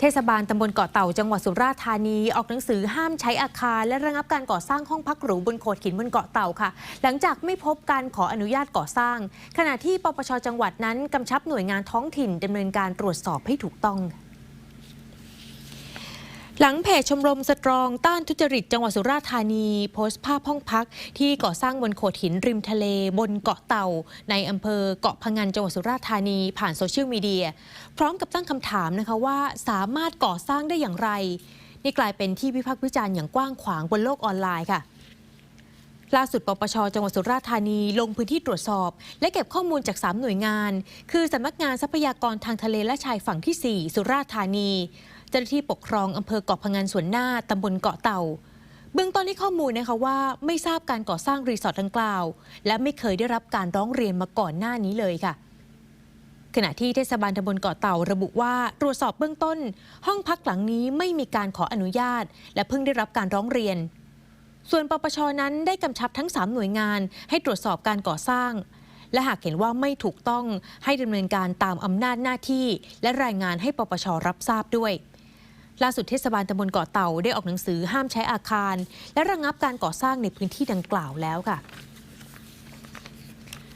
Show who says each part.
Speaker 1: เทศบาลตำบลเกาะเต่าจังหวัดสุราษฎร์ธานีออกหนังสือห้ามใช้อาคาร และระงับการก่อสร้างห้องพักหรูบนโขดหินบนเกาะเต่าค่ะ หลังจากไม่พบการขออนุญาตก่อสร้าง ขณะที่ปปชจังหวัดนั้นกำชับหน่วยงานท้องถิ่นดำเนินการตรวจสอบให้ถูกต้อง หลังเพจชมรมสตรองต้านทุจริตจังหวัดสุราษฎร์ธานี โพสต์ภาพห้องพัก ที่ก่อสร้างบนโขดหินริมทะเล บนเกาะเต่า ในอำเภอเกาะพะงันจังหวัดสุราษฎร์ธานีผ่านโซเชียลมีเดีย พร้อมกับตั้งคำถามนะคะว่าสามารถก่อสร้างได้อย่างไร นี่กลายเป็นที่วิพากษ์วิจารณ์อย่างกว้างขวางบนโลกออนไลน์ค่ะล่าสุด ปปช จังหวัดสุราษฎร์ธานี ลงพื้นที่ตรวจสอบ และเก็บข้อมูลจาก 3 หน่วยงาน คือสำนักงานทรัพยากรทางทะเลและชายฝั่งที่ 4 สุราษฎร์ธานี เจ้าหน้าที่ปกครองอำเภอเกาะพงันสวนหน้าตำบลเกาะเต่า เบื้องต้นได้ข้อมูลนะคะว่าไม่ทราบการก่อสร้างรีสอร์ทดังกล่าว และไม่เคยได้รับการร้องเรียนมาก่อนหน้านี้เลยค่ะ ขณะที่เทศบาลตำบลเกาะเต่าระบุว่าตรวจสอบเบื้องต้น ห้องพักหลังนี้ไม่มีการขออนุญาต และเพิ่งได้รับการร้องเรียน ส่วนปปชนั้นได้กำชับทั้ง 3 หน่วยงาน ให้ตรวจสอบการก่อสร้างและหากเห็นว่าไม่ถูกต้องให้ดำเนินการตามอำนาจหน้าที่ และรายงานให้ปปชรับทราบด้วย ล่าสุดเทศบาลตำบลเกาะเต่าได้ออกหนังสือห้ามใช้อาคาร และระงับการก่อสร้างในพื้นที่ดังกล่าวแล้วค่ะ